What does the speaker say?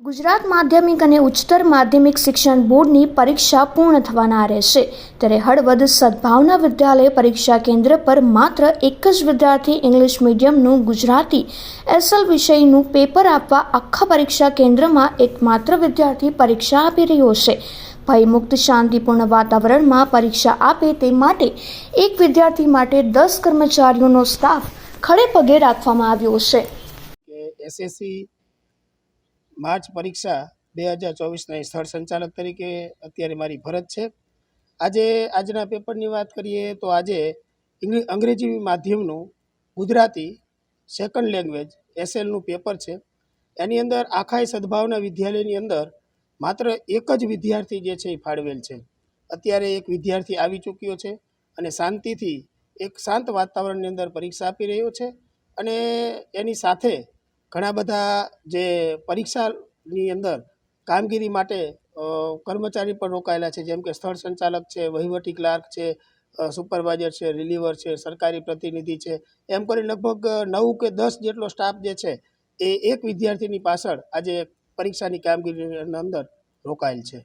ગુજરાત માધ્યમિક અને ઉચ્ચતર માધ્યમિક શિક્ષણ બોર્ડની પરીક્ષા પૂર્ણ થવાના રહેશે. ત્યારે હળવદ સદભાવના વિદ્યાલય પરીક્ષા કેન્દ્ર પર માત્ર એક જ વિદ્યાર્થી ઇંગ્લિશ મીડિયમનું ગુજરાતી એસએલ વિષયનું પેપર આપવા આખા પરીક્ષા કેન્દ્રમાં એકમાત્ર વિદ્યાર્થી પરીક્ષા આપી રહ્યો છે. ભયમુક્ત, શાંતિપૂર્ણ વાતાવરણમાં પરીક્ષા આપે તે માટે એક વિદ્યાર્થી માટે દસ કર્મચારીઓનો સ્ટાફ ખડે પગે રાખવામાં આવ્યો છે. માર્ચ પરીક્ષા બે હજાર ચોવીસના સ્થળ સંચાલક તરીકે અત્યારે મારી ફરજ છે. આજે આજના પેપરની વાત કરીએ તો આજે અંગ્રેજી માધ્યમનું ગુજરાતી સેકન્ડ લેંગ્વેજ એસએલનું પેપર છે. એની અંદર આખાય સદભાવના વિદ્યાલયની અંદર માત્ર એક જ વિદ્યાર્થી જે છે એ ફાળવેલ છે. અત્યારે એક વિદ્યાર્થી આવી ચૂક્યો છે અને શાંતિથી એક શાંત વાતાવરણની અંદર પરીક્ષા આપી રહ્યો છે અને એની સાથે ઘણા બધા જે પરીક્ષાની અંદર કામગીરી માટે કર્મચારી પણ રોકાયેલા છે. જેમ કે સ્થળ સંચાલક છે, વહીવટી ક્લાર્ક છે સુપરવાઇઝર છે, રિલીવર છે, સરકારી પ્રતિનિધિ છે. એમ કરી લગભગ નવ કે દસ જેટલો સ્ટાફ જે છે, એ એક વિદ્યાર્થીની પાછળ આજે પરીક્ષાની કામગીરીની અંદર રોકાયેલ છે.